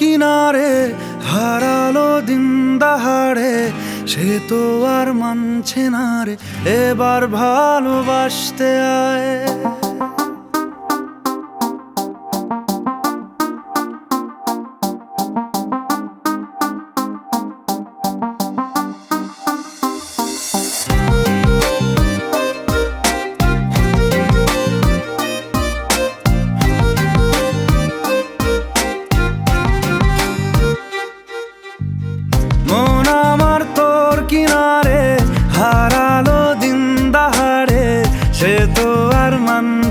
কিনারে হারালো দিন দাহাড়ে সে তো আর মানছে না রে। এবার ভালোবাসতে আয়।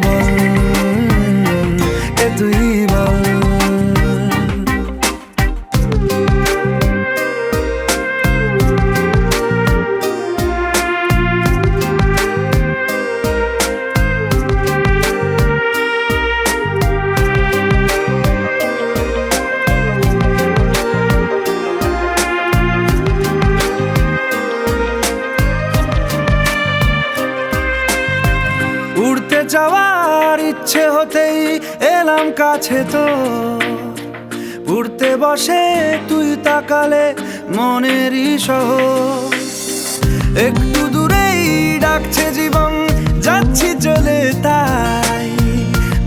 table. যাওয়ার ইচ্ছে হতেই এলাম কাছে তো। উড়তে বসে তুই তাকালে মনেরই সহ একটু দূরেই ডাকছে জীবন, যাচ্ছি চলে তাই।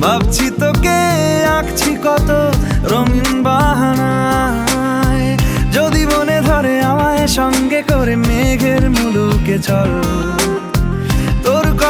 ভাবছি তোকে আঁকছি কত রঙিন বাহানায়। যদি মনে ধরে আমায় সঙ্গে করে মেঘের মুলুকে চল।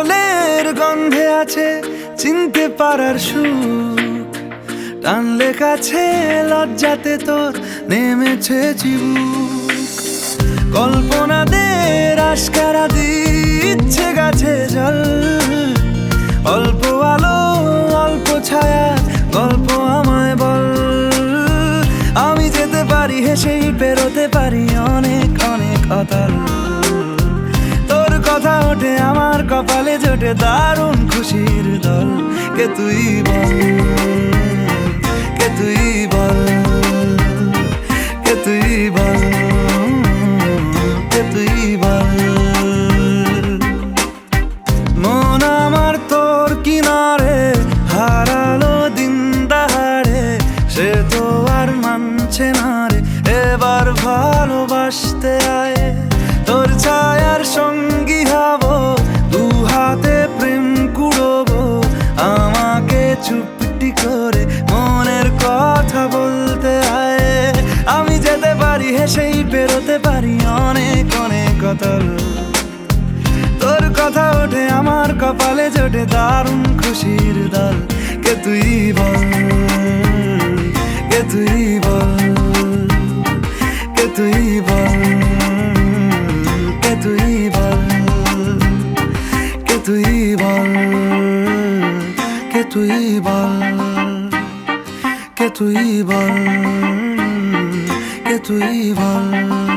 চলের গন্ধে আছে চিনতে পারার সুখ। টানলে কাছে লজ্জাতে তোর নেমেছে চিবুক। কল্পনাদের আশকারা দিচ্ছে গাছে জল। অল্প আলো, অল্প ছায়া, গল্প আমায় বল। আমি যেতে পারি, হেসেই পেরোতে পারি অনেক অনেক অতল। কথা ওঠে, আমার কপালে জোটে দারুণ খুশির দল। কে তুই বল? কে তুই বল? কে তুই বল? কে তুই বল? মন আমার তোর কিনারে, হারালো দিন দাহাড়ে সে তো আর মানছে না রে। এবার ভালোবাসতে আয়। চুপটি করে মনের কথা বলতে আয়। আমি যেতে পারি, হেসেই বেরোতে পারি অনেক অনেক কতল তোর কথা ওঠে, আমার কপালে জোটে দারুণ খুশির দল। কে তুই বল? iban, que tú iban, que tú.